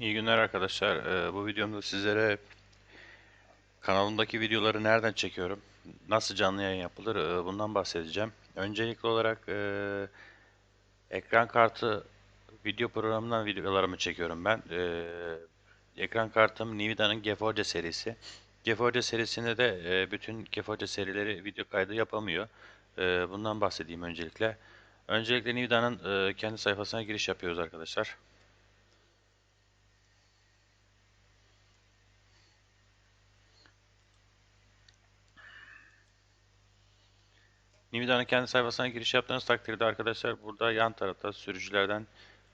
İyi günler arkadaşlar. Ee, bu videomda sizlere kanalımdaki videoları nereden çekiyorum, nasıl canlı yayın yapılır ee, bundan bahsedeceğim. Öncelikli olarak ee, ekran kartı video programından videolarımı çekiyorum ben. Ee, ekran kartım Nvidia'nın GeForce serisi. GeForce serisinde de ee, bütün GeForce serileri video kaydı yapamıyor. Ee, bundan bahsedeyim öncelikle. Öncelikle Nvidia'nın ee, kendi sayfasına giriş yapıyoruz arkadaşlar. Nvidia'nın kendi sayfasına giriş yaptığınız takdirde arkadaşlar burada yan tarafta sürücülerden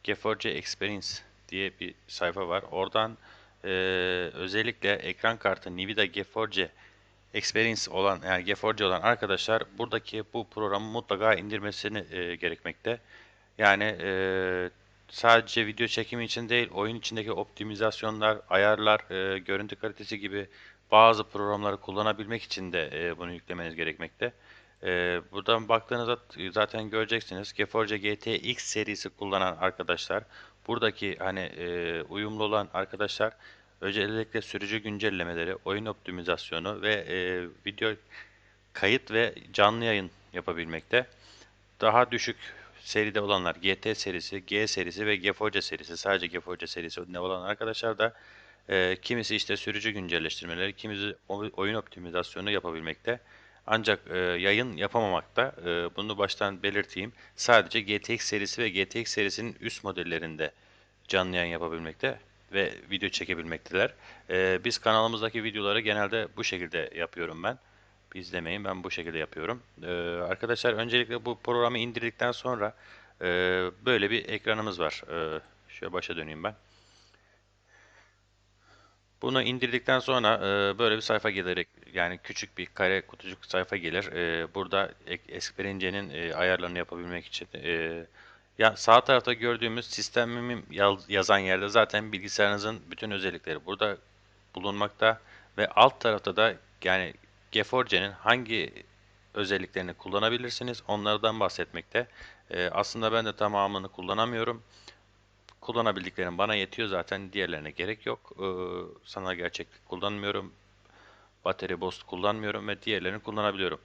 GeForce Experience diye bir sayfa var. Oradan eee, özellikle ekran kartı Nvidia GeForce Experience olan yani GeForce olan arkadaşlar buradaki bu programı mutlaka indirmesini eee, gerekmekte. Yani eee, sadece video çekimi için değil oyun içindeki optimizasyonlar, ayarlar, eee, görüntü kalitesi gibi bazı programları kullanabilmek için de eee, bunu yüklemeniz gerekmekte. Ee, buradan baktığınızda zaten göreceksiniz. GeForce GTX serisi kullanan arkadaşlar, buradaki hani e, uyumlu olan arkadaşlar özellikle sürücü güncellemeleri, oyun optimizasyonu ve e, video kayıt ve canlı yayın yapabilmekte. Daha düşük seride olanlar GT serisi, G serisi ve GeForce serisi, sadece GeForce serisi ne olan arkadaşlar da e, kimisi işte sürücü güncelleştirmeleri, kimisi oy- oyun optimizasyonu yapabilmekte. Ancak e, yayın yapamamakta. E, bunu baştan belirteyim. Sadece GTX serisi ve GTX serisinin üst modellerinde canlı yayın yapabilmekte ve video çekebilmekteler. E, biz kanalımızdaki videoları genelde bu şekilde yapıyorum ben. Biz demeyin ben bu şekilde yapıyorum. E, arkadaşlar öncelikle bu programı indirdikten sonra e, böyle bir ekranımız var. E, şöyle başa döneyim ben. Bunu indirdikten sonra e, böyle bir sayfa gelerek yani küçük bir kare kutucuk sayfa gelir. E, burada Experience'nin e, ayarlarını yapabilmek için e, ya sağ tarafta gördüğümüz sistemim yaz- yazan yerde zaten bilgisayarınızın bütün özellikleri burada bulunmakta ve alt tarafta da yani GeForce'nin hangi özelliklerini kullanabilirsiniz onlardan bahsetmekte. E, aslında ben de tamamını kullanamıyorum. Kullanabildiklerim bana yetiyor zaten. Diğerlerine gerek yok. Ee, sanal gerçeklik kullanmıyorum. Battery Boost kullanmıyorum ve diğerlerini kullanabiliyorum.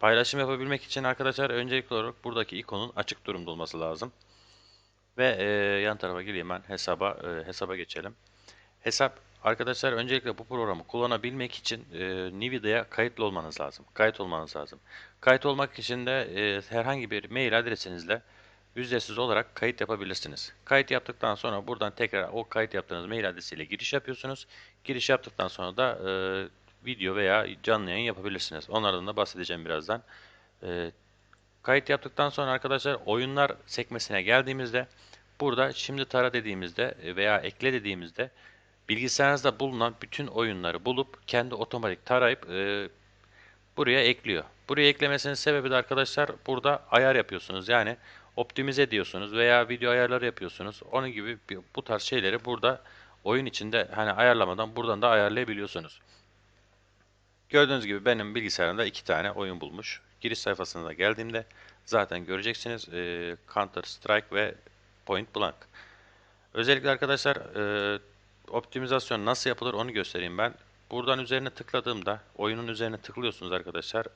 Paylaşım yapabilmek için arkadaşlar öncelikli olarak buradaki ikonun açık durumda olması lazım. Ve e, yan tarafa gireyim ben hesaba e, hesaba geçelim. Hesap arkadaşlar öncelikle bu programı kullanabilmek için e, Nvidia'ya kayıtlı olmanız lazım. Kayıt olmanız lazım. Kayıt olmak için de e, herhangi bir mail adresinizle ücretsiz olarak kayıt yapabilirsiniz. Kayıt yaptıktan sonra buradan tekrar o kayıt yaptığınız mail adresiyle giriş yapıyorsunuz. Giriş yaptıktan sonra da e, video veya canlı yayın yapabilirsiniz. Onlardan da bahsedeceğim birazdan. E, Kayıt yaptıktan sonra arkadaşlar oyunlar sekmesine geldiğimizde burada şimdi tara dediğimizde veya ekle dediğimizde bilgisayarınızda bulunan bütün oyunları bulup kendi otomatik tarayıp e, buraya ekliyor. Buraya eklemesinin sebebi de arkadaşlar burada ayar yapıyorsunuz. Yani optimize ediyorsunuz veya video ayarları yapıyorsunuz. Onun gibi bu tarz şeyleri burada oyun içinde hani ayarlamadan buradan da ayarlayabiliyorsunuz. Gördüğünüz gibi benim bilgisayarımda iki tane oyun bulmuş. Giriş sayfasına da geldiğimde zaten göreceksiniz e, Counter Strike ve Point Blank. Özellikle arkadaşlar e, optimizasyon nasıl yapılır onu göstereyim ben. Buradan üzerine tıkladığımda oyunun üzerine tıklıyorsunuz arkadaşlar.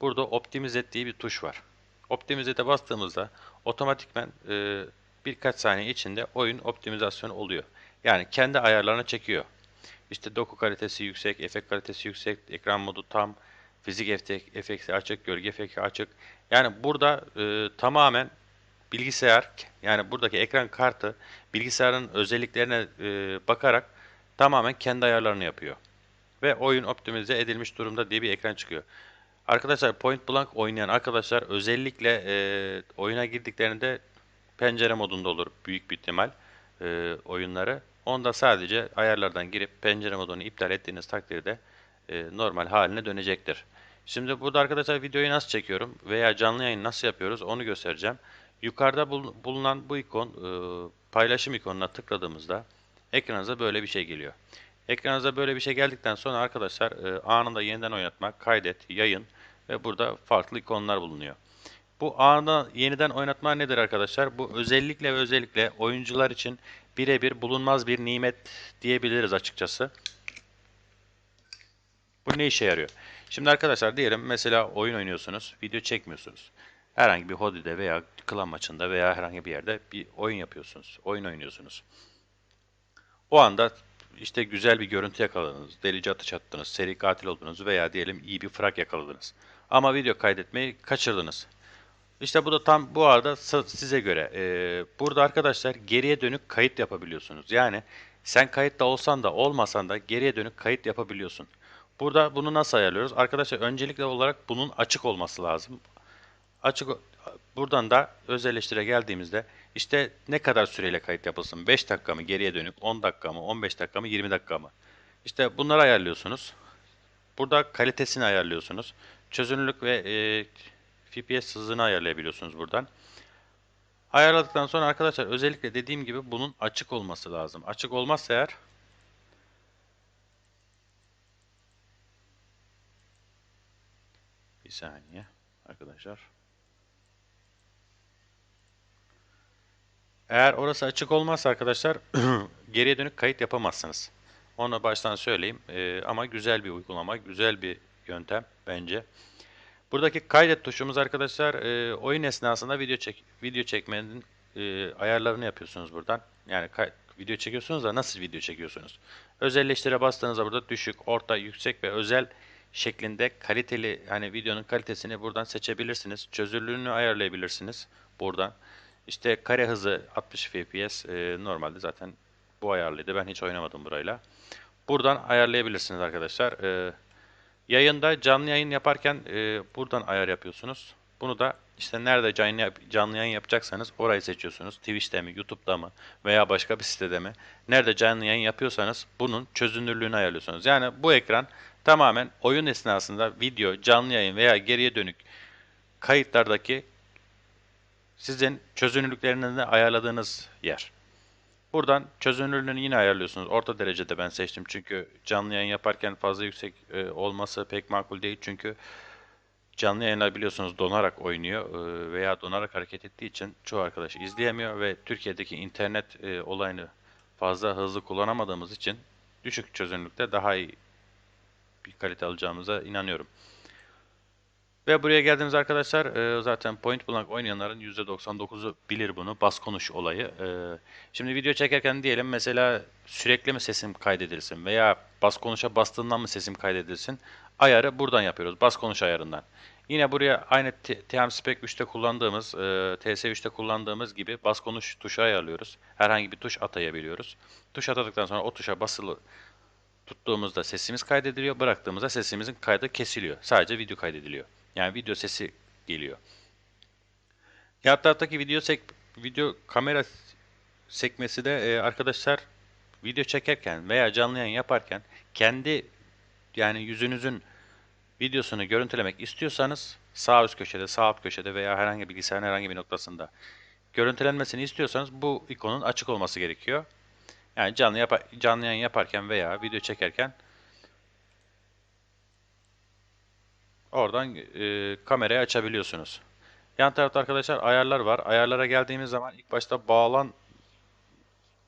Burada optimize ettiği bir tuş var. Optimize'de bastığımızda otomatikmen e, birkaç saniye içinde oyun optimizasyon oluyor. Yani kendi ayarlarına çekiyor. İşte doku kalitesi yüksek, efekt kalitesi yüksek, ekran modu tam, fizik efekt, efekti açık, gölge efekti açık. Yani burada e, tamamen bilgisayar yani buradaki ekran kartı bilgisayarın özelliklerine e, bakarak tamamen kendi ayarlarını yapıyor. Ve oyun optimize edilmiş durumda diye bir ekran çıkıyor. Arkadaşlar Point Blank oynayan arkadaşlar özellikle e, oyuna girdiklerinde pencere modunda olur büyük bir ihtimal e, oyunları. Onda sadece ayarlardan girip pencere modunu iptal ettiğiniz takdirde e, normal haline dönecektir. Şimdi burada arkadaşlar videoyu nasıl çekiyorum veya canlı yayın nasıl yapıyoruz onu göstereceğim. Yukarıda bul- bulunan bu ikon e, paylaşım ikonuna tıkladığımızda ekranınıza böyle bir şey geliyor. Ekranınıza böyle bir şey geldikten sonra arkadaşlar e, anında yeniden oynatmak, kaydet, yayın ve burada farklı ikonlar bulunuyor. Bu anı yeniden oynatma nedir arkadaşlar? Bu özellikle ve özellikle oyuncular için birebir bulunmaz bir nimet diyebiliriz açıkçası. Bu ne işe yarıyor? Şimdi arkadaşlar diyelim mesela oyun oynuyorsunuz, video çekmiyorsunuz. Herhangi bir hodide veya klan maçında veya herhangi bir yerde bir oyun yapıyorsunuz, oyun oynuyorsunuz. O anda işte güzel bir görüntü yakaladınız, delici atış attınız, seri katil oldunuz veya diyelim iyi bir frag yakaladınız. Ama video kaydetmeyi kaçırdınız. İşte bu da tam bu arada size göre. Ee, burada arkadaşlar geriye dönük kayıt yapabiliyorsunuz. Yani sen kayıtta olsan da olmasan da geriye dönük kayıt yapabiliyorsun. Burada bunu nasıl ayarlıyoruz? Arkadaşlar öncelikle olarak bunun açık olması lazım. Açık buradan da özelleştire geldiğimizde işte ne kadar süreyle kayıt yapılsın? 5 dakika mı geriye dönük, 10 dakika mı, 15 dakika mı, 20 dakika mı? İşte bunları ayarlıyorsunuz. Burada kalitesini ayarlıyorsunuz. Çözünürlük ve e, FPS hızını ayarlayabiliyorsunuz buradan. Ayarladıktan sonra arkadaşlar özellikle dediğim gibi bunun açık olması lazım. Açık olmazsa eğer bir saniye arkadaşlar. Eğer orası açık olmazsa arkadaşlar geriye dönük kayıt yapamazsınız. Onu baştan söyleyeyim. Ee, ama güzel bir uygulama, güzel bir yöntem bence. Buradaki kaydet tuşumuz arkadaşlar e, oyun esnasında video çek video çekmenin e, ayarlarını yapıyorsunuz buradan. Yani video çekiyorsunuz da nasıl video çekiyorsunuz? Özelleştire bastığınızda burada düşük, orta, yüksek ve özel şeklinde kaliteli hani videonun kalitesini buradan seçebilirsiniz. Çözünürlüğünü ayarlayabilirsiniz buradan. İşte kare hızı 60 fps e, normalde zaten bu ayarlıydı. Ben hiç oynamadım burayla. Buradan ayarlayabilirsiniz arkadaşlar. E, Yayında canlı yayın yaparken e, buradan ayar yapıyorsunuz. Bunu da işte nerede canlı, canlı yayın yapacaksanız orayı seçiyorsunuz. Twitch'te mi, YouTube'da mı veya başka bir sitede mi? Nerede canlı yayın yapıyorsanız bunun çözünürlüğünü ayarlıyorsunuz. Yani bu ekran tamamen oyun esnasında video, canlı yayın veya geriye dönük kayıtlardaki sizin çözünürlüklerini ayarladığınız yer. Buradan çözünürlüğünü yine ayarlıyorsunuz. Orta derecede ben seçtim çünkü canlı yayın yaparken fazla yüksek e, olması pek makul değil. Çünkü canlı yayınlar biliyorsunuz donarak oynuyor e, veya donarak hareket ettiği için çoğu arkadaş izleyemiyor ve Türkiye'deki internet e, olayını fazla hızlı kullanamadığımız için düşük çözünürlükte daha iyi bir kalite alacağımıza inanıyorum. Ve buraya geldiğimiz arkadaşlar e, zaten Point Blank oynayanların %99'u bilir bunu. Bas konuş olayı. E, şimdi video çekerken diyelim mesela sürekli mi sesim kaydedilsin veya bas konuşa bastığından mı sesim kaydedilsin? Ayarı buradan yapıyoruz. Bas konuş ayarından. Yine buraya aynı T- TeamSpec 3'te kullandığımız, e, TS3'te kullandığımız gibi bas konuş tuşu ayarlıyoruz. Herhangi bir tuş atayabiliyoruz. Tuş atadıktan sonra o tuşa basılı tuttuğumuzda sesimiz kaydediliyor. Bıraktığımızda sesimizin kaydı kesiliyor. Sadece video kaydediliyor. Yani video sesi geliyor. Yan taraftaki video sek video kamera sekmesi de e, arkadaşlar video çekerken veya canlı yayın yaparken kendi yani yüzünüzün videosunu görüntülemek istiyorsanız sağ üst köşede, sağ alt köşede veya herhangi bilgisayarın herhangi bir noktasında görüntülenmesini istiyorsanız bu ikonun açık olması gerekiyor. Yani canlı yapa- canlı yayın yaparken veya video çekerken oradan e, kamerayı açabiliyorsunuz. Yan tarafta arkadaşlar ayarlar var. Ayarlara geldiğimiz zaman ilk başta bağlan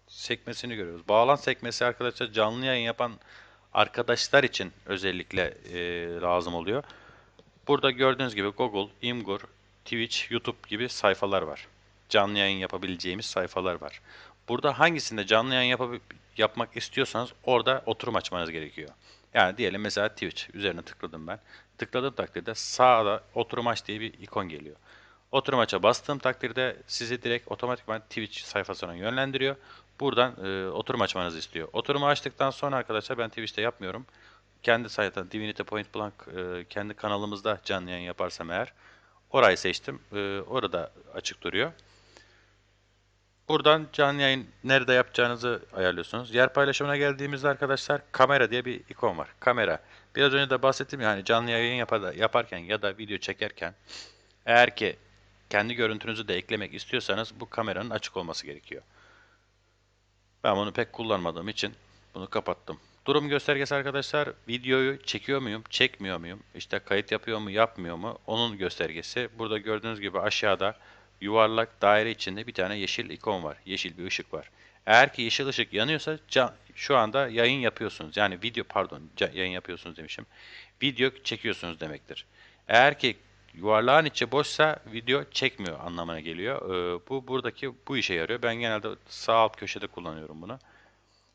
sekmesini görüyoruz. Bağlan sekmesi arkadaşlar canlı yayın yapan arkadaşlar için özellikle e, lazım oluyor. Burada gördüğünüz gibi Google, Imgur, Twitch, YouTube gibi sayfalar var. Canlı yayın yapabileceğimiz sayfalar var. Burada hangisinde canlı yayın yapabi- yapmak istiyorsanız orada oturum açmanız gerekiyor. Yani diyelim mesela Twitch üzerine tıkladım ben. Tıkladığım takdirde sağda oturum aç diye bir ikon geliyor. Oturum aça bastığım takdirde sizi direkt otomatikman Twitch sayfasına yönlendiriyor. Buradan e, oturum açmanızı istiyor. Oturumu açtıktan sonra arkadaşlar ben Twitch'te yapmıyorum. Kendi sayfada Divinity Point Blank e, kendi kanalımızda canlı yayın yaparsam eğer orayı seçtim. E, orada açık duruyor. Buradan canlı yayın nerede yapacağınızı ayarlıyorsunuz. Yer paylaşımına geldiğimizde arkadaşlar kamera diye bir ikon var. Kamera. Biraz önce de bahsettim yani canlı yayın yapar, yaparken ya da video çekerken eğer ki kendi görüntünüzü de eklemek istiyorsanız bu kameranın açık olması gerekiyor. Ben bunu pek kullanmadığım için bunu kapattım. Durum göstergesi arkadaşlar videoyu çekiyor muyum, çekmiyor muyum? İşte kayıt yapıyor mu, yapmıyor mu? Onun göstergesi. Burada gördüğünüz gibi aşağıda yuvarlak daire içinde bir tane yeşil ikon var. Yeşil bir ışık var. Eğer ki yeşil ışık yanıyorsa ca- şu anda yayın yapıyorsunuz. Yani video pardon yayın yapıyorsunuz demişim. Video çekiyorsunuz demektir. Eğer ki yuvarlağın içi boşsa video çekmiyor anlamına geliyor. Ee, bu buradaki bu işe yarıyor. Ben genelde sağ alt köşede kullanıyorum bunu.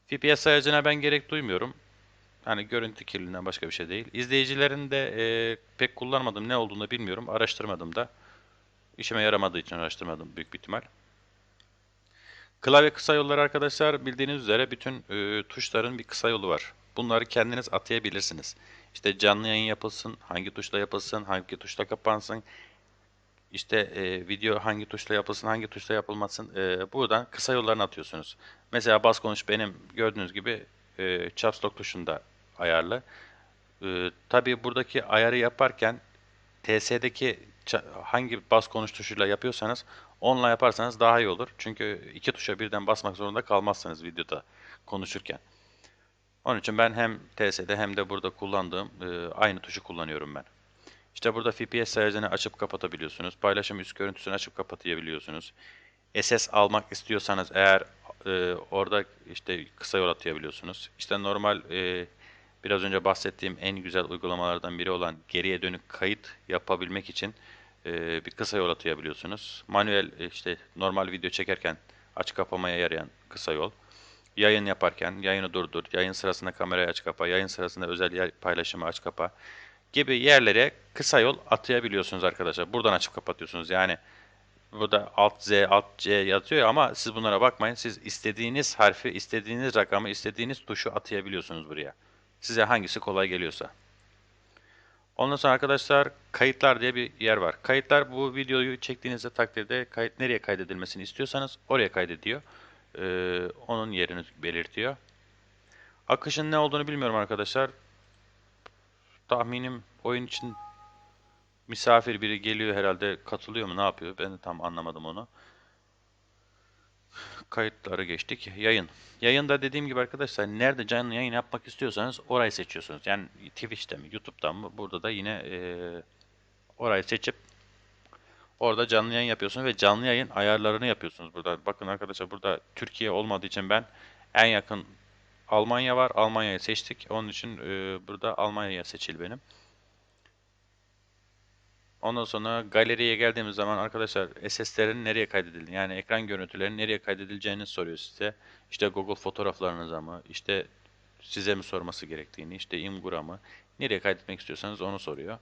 FPS sayacına ben gerek duymuyorum. Hani görüntü kirliliğinden başka bir şey değil. İzleyicilerin de e, pek kullanmadım ne olduğunu bilmiyorum. Araştırmadım da. İşime yaramadığı için araştırmadım büyük bir ihtimal. Klavye kısa yolları arkadaşlar bildiğiniz üzere bütün e, tuşların bir kısa yolu var. Bunları kendiniz atayabilirsiniz. İşte canlı yayın yapılsın, hangi tuşla yapılsın, hangi tuşla kapansın, işte e, video hangi tuşla yapılsın, hangi tuşla yapılmasın. E, buradan kısa yollarını atıyorsunuz. Mesela bas konuş benim gördüğünüz gibi e, caps lock tuşunda ayarlı. E, tabii buradaki ayarı yaparken TS'deki hangi bas konuş tuşuyla yapıyorsanız onunla yaparsanız daha iyi olur. Çünkü iki tuşa birden basmak zorunda kalmazsınız videoda konuşurken. Onun için ben hem TS'de hem de burada kullandığım e, aynı tuşu kullanıyorum ben. İşte burada FPS sayacını açıp kapatabiliyorsunuz. Paylaşım üst görüntüsünü açıp kapatabiliyorsunuz. SS almak istiyorsanız eğer e, orada işte kısa yol atayabiliyorsunuz. İşte normal e, biraz önce bahsettiğim en güzel uygulamalardan biri olan geriye dönük kayıt yapabilmek için e, bir kısa yol atayabiliyorsunuz. Manuel e, işte normal video çekerken aç kapamaya yarayan kısa yol. Yayın yaparken yayını durdur, yayın sırasında kamerayı aç kapa, yayın sırasında özel paylaşımı aç kapa gibi yerlere kısa yol atayabiliyorsunuz arkadaşlar. Buradan açıp kapatıyorsunuz. Yani burada alt Z, alt C yazıyor ama siz bunlara bakmayın. Siz istediğiniz harfi, istediğiniz rakamı, istediğiniz tuşu atayabiliyorsunuz buraya. Size hangisi kolay geliyorsa. Ondan sonra arkadaşlar kayıtlar diye bir yer var. Kayıtlar bu videoyu çektiğinizde takdirde kayıt nereye kaydedilmesini istiyorsanız oraya kaydediyor. Ee, onun yerini belirtiyor. Akışın ne olduğunu bilmiyorum arkadaşlar. Tahminim oyun için misafir biri geliyor herhalde katılıyor mu ne yapıyor ben de tam anlamadım onu. Kayıtları geçtik. Yayın. Yayında dediğim gibi arkadaşlar nerede canlı yayın yapmak istiyorsanız orayı seçiyorsunuz. Yani Twitch'te mi YouTube'dan mı burada da yine eee, orayı seçip orada canlı yayın yapıyorsunuz ve canlı yayın ayarlarını yapıyorsunuz burada. Bakın arkadaşlar burada Türkiye olmadığı için ben en yakın Almanya var. Almanya'yı seçtik. Onun için eee, burada Almanya'ya seçil benim. Ondan sonra galeriye geldiğimiz zaman arkadaşlar SS'lerin nereye kaydedildiğini yani ekran görüntülerinin nereye kaydedileceğini soruyor size. İşte Google fotoğraflarınıza mı, işte size mi sorması gerektiğini, işte Imgura mı, nereye kaydetmek istiyorsanız onu soruyor.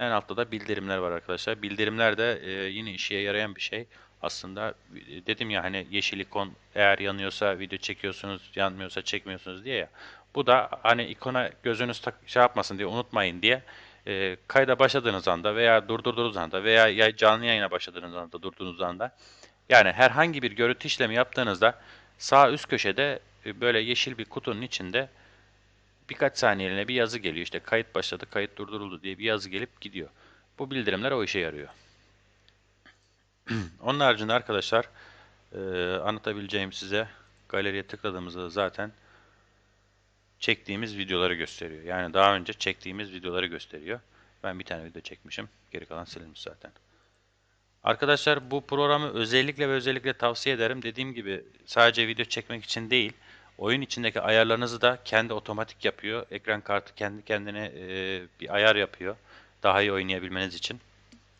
En altta da bildirimler var arkadaşlar. Bildirimler de e, yine işe yarayan bir şey. Aslında e, dedim ya hani yeşil ikon eğer yanıyorsa video çekiyorsunuz, yanmıyorsa çekmiyorsunuz diye ya. Bu da hani ikona gözünüz tak şey yapmasın diye unutmayın diye e, kayda başladığınız anda veya durdurduğunuz anda veya ya- canlı yayına başladığınız anda durduğunuz anda yani herhangi bir görüntü işlemi yaptığınızda sağ üst köşede e, böyle yeşil bir kutunun içinde birkaç saniyeliğine bir yazı geliyor. İşte kayıt başladı, kayıt durduruldu diye bir yazı gelip gidiyor. Bu bildirimler o işe yarıyor. Onun haricinde arkadaşlar e, anlatabileceğim size galeriye tıkladığımızda zaten çektiğimiz videoları gösteriyor. Yani daha önce çektiğimiz videoları gösteriyor. Ben bir tane video çekmişim. Geri kalan silinmiş zaten. Arkadaşlar bu programı özellikle ve özellikle tavsiye ederim. Dediğim gibi sadece video çekmek için değil, oyun içindeki ayarlarınızı da kendi otomatik yapıyor. Ekran kartı kendi kendine e, bir ayar yapıyor. Daha iyi oynayabilmeniz için.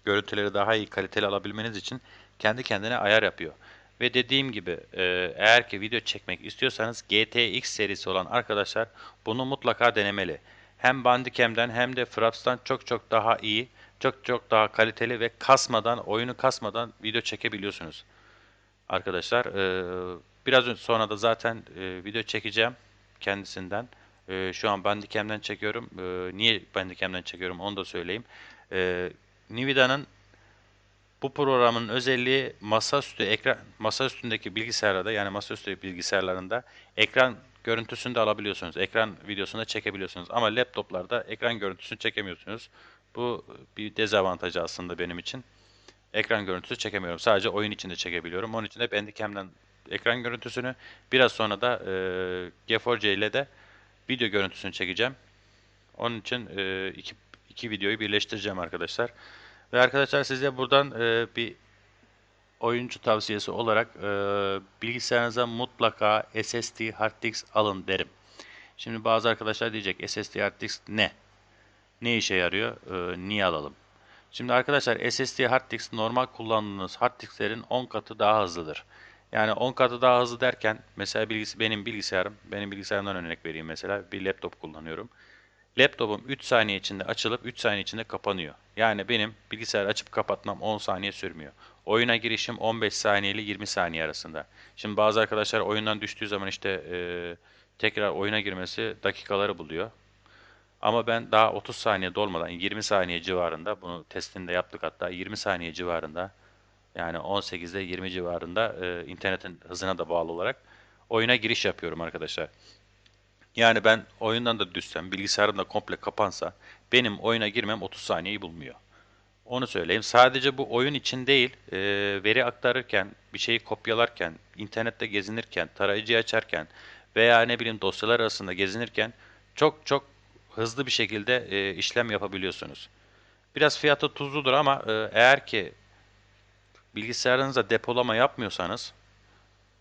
Görüntüleri daha iyi kaliteli alabilmeniz için kendi kendine ayar yapıyor. Ve dediğim gibi e, eğer ki video çekmek istiyorsanız GTX serisi olan arkadaşlar bunu mutlaka denemeli. Hem Bandicam'den hem de Fraps'tan çok çok daha iyi, çok çok daha kaliteli ve kasmadan, oyunu kasmadan video çekebiliyorsunuz. Arkadaşlar e, biraz sonra da zaten e, video çekeceğim kendisinden. Şu an Bandicam'den çekiyorum. Niye Bandicam'den çekiyorum onu da söyleyeyim. Nvidia'nın bu programın özelliği masaüstü ekran masaüstündeki bilgisayarlarda yani masaüstü bilgisayarlarında ekran görüntüsünü de alabiliyorsunuz. Ekran videosunu da çekebiliyorsunuz ama laptoplarda ekran görüntüsünü çekemiyorsunuz. Bu bir dezavantajı aslında benim için. Ekran görüntüsü çekemiyorum. Sadece oyun içinde çekebiliyorum. Onun için de Bandicam'den ekran görüntüsünü. Biraz sonra da e, G4C ile de video görüntüsünü çekeceğim. Onun için e, iki, iki videoyu birleştireceğim arkadaşlar. Ve arkadaşlar size buradan e, bir oyuncu tavsiyesi olarak e, bilgisayarınıza mutlaka SSD hard alın derim. Şimdi bazı arkadaşlar diyecek SSD hard ne? Ne işe yarıyor? E, niye alalım? Şimdi arkadaşlar SSD hard normal kullandığınız hard disklerin 10 katı daha hızlıdır. Yani 10 katı daha hızlı derken mesela bilgis benim bilgisayarım, benim bilgisayarımdan örnek vereyim mesela bir laptop kullanıyorum. Laptopum 3 saniye içinde açılıp 3 saniye içinde kapanıyor. Yani benim bilgisayarı açıp kapatmam 10 saniye sürmüyor. Oyuna girişim 15 saniye ile 20 saniye arasında. Şimdi bazı arkadaşlar oyundan düştüğü zaman işte e, tekrar oyuna girmesi dakikaları buluyor. Ama ben daha 30 saniye dolmadan 20 saniye civarında bunu testini de yaptık hatta 20 saniye civarında yani 18'de 20 civarında e, internetin hızına da bağlı olarak oyuna giriş yapıyorum arkadaşlar. Yani ben oyundan da düşsem, bilgisayarım da komple kapansa benim oyuna girmem 30 saniyeyi bulmuyor. Onu söyleyeyim. Sadece bu oyun için değil, e, veri aktarırken, bir şeyi kopyalarken, internette gezinirken, tarayıcıyı açarken veya ne bileyim dosyalar arasında gezinirken çok çok hızlı bir şekilde e, işlem yapabiliyorsunuz. Biraz fiyatı tuzludur ama e, eğer ki bilgisayarınıza depolama yapmıyorsanız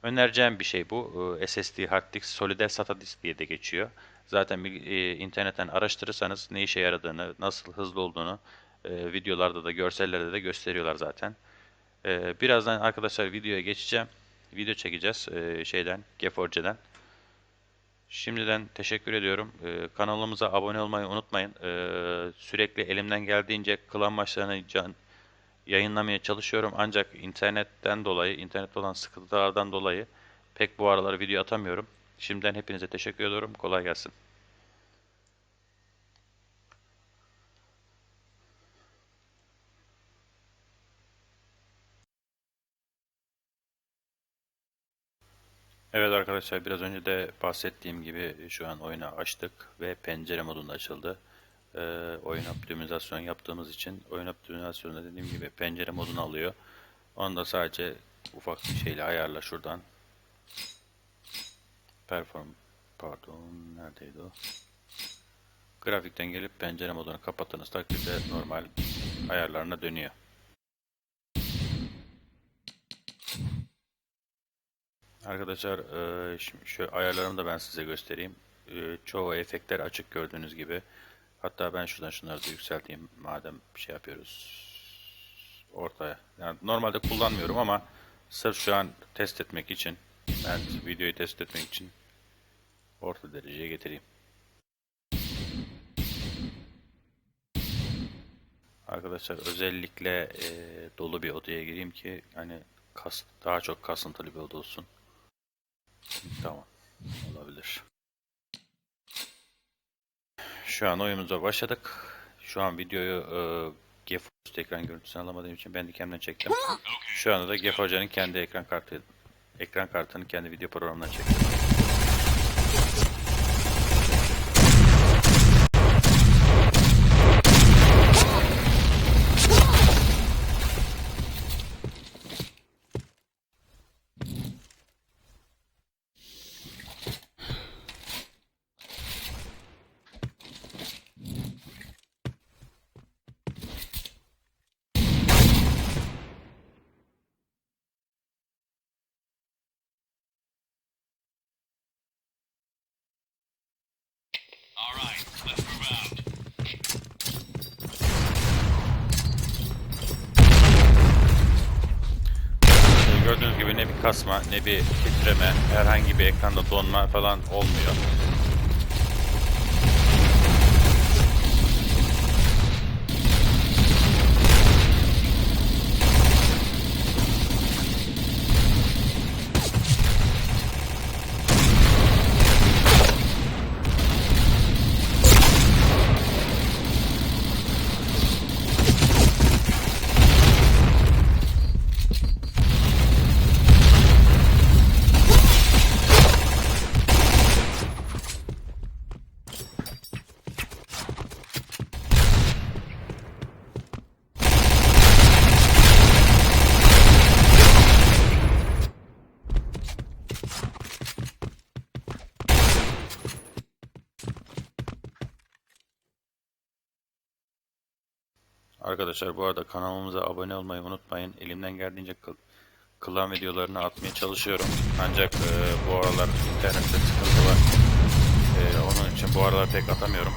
önereceğim bir şey bu. E, SSD hard disk, solid SATA disk diye de geçiyor. Zaten e, internetten araştırırsanız ne işe yaradığını, nasıl hızlı olduğunu e, videolarda da görsellerde de gösteriyorlar zaten. E, birazdan arkadaşlar videoya geçeceğim. Video çekeceğiz e, şeyden, G4C'den. Şimdiden teşekkür ediyorum. Ee, kanalımıza abone olmayı unutmayın. Ee, sürekli elimden geldiğince klan maçlarını can, yayınlamaya çalışıyorum. Ancak internetten dolayı, internette olan sıkıntılardan dolayı pek bu aralar video atamıyorum. Şimdiden hepinize teşekkür ediyorum. Kolay gelsin. Evet arkadaşlar biraz önce de bahsettiğim gibi şu an oyunu açtık ve pencere modunda açıldı. Ee, oyun optimizasyon yaptığımız için oyun optimizasyonu dediğim gibi pencere modunu alıyor. Onu da sadece ufak bir şeyle ayarla şuradan. Perform pardon neredeydi o? Grafikten gelip pencere modunu kapattığınız takdirde normal ayarlarına dönüyor. Arkadaşlar e, şimdi şu ayarlarımı da ben size göstereyim. E, çoğu efektler açık gördüğünüz gibi. Hatta ben şuradan şunları da yükselteyim madem bir şey yapıyoruz ortaya. Yani normalde kullanmıyorum ama sırf şu an test etmek için ben videoyu test etmek için orta dereceye getireyim. Arkadaşlar özellikle e, dolu bir odaya gireyim ki hani kas, daha çok kasıntılı bir oda olsun. Tamam. Olabilir. Şu an oyunumuza başladık. Şu an videoyu e, GeForce ekran görüntüsünü alamadığım için ben dikemden çektim. Şu anda da GeForce'nin kendi ekran kartı ekran kartını kendi video programından çektim. All right, let's move out. Ee, Gördüğünüz gibi ne bir kasma ne bir titreme herhangi bir ekranda donma falan olmuyor. Arkadaşlar bu arada kanalımıza abone olmayı unutmayın. Elimden geldiğince kıl, klan videolarını atmaya çalışıyorum. Ancak e, bu aralar internette sıkıntı var. E, onun için bu aralar pek atamıyorum.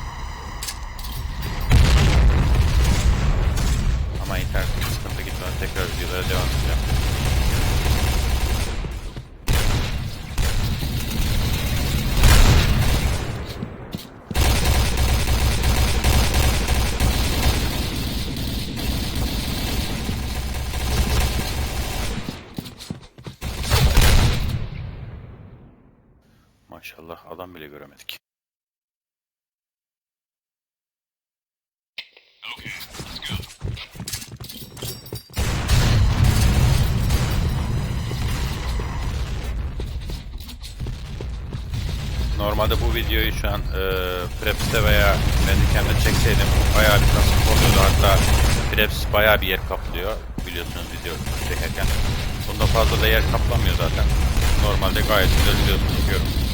Ama internet sıkıntı gitmeden tekrar videolara devam edeceğim. Go. Normalde bu videoyu şu an e, Preps'te veya Bandicam'de çekseydim bayağı bir kasıntı oluyordu. Hatta Preps bayağı bir yer kaplıyor biliyorsunuz video çekerken. Bunda fazla da yer kaplamıyor zaten. Normalde gayet güzel video çekiyorum.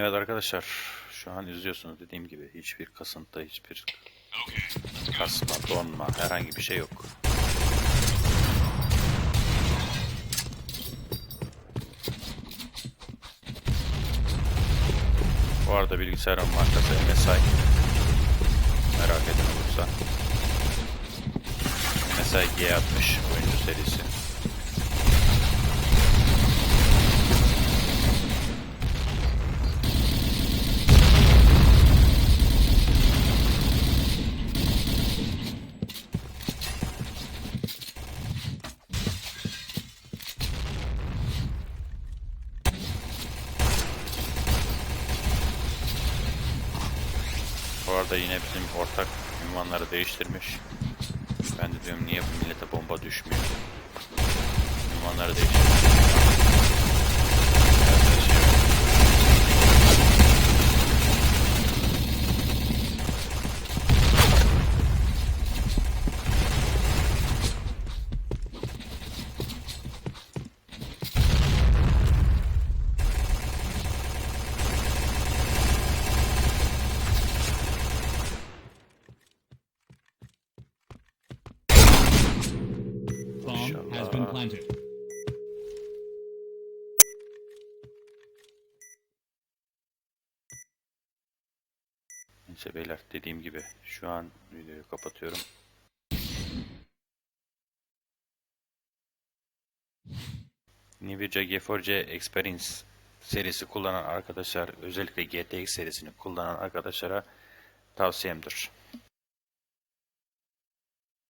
Evet arkadaşlar şu an izliyorsunuz dediğim gibi hiçbir kasıntı, hiçbir kasma, donma herhangi bir şey yok. Bu arada bilgisayarın markası MSI. Merak eden olursa. MSI G60 oyuncu serisi. Bu arada yine bizim ortak ünvanları değiştirmiş. Ben de diyorum niye bu millete bomba düşmüyor. Ünvanları değiştirmiş. Neyse beyler dediğim gibi şu an videoyu kapatıyorum. Nvidia GeForce Experience serisi kullanan arkadaşlar özellikle GTX serisini kullanan arkadaşlara tavsiyemdir.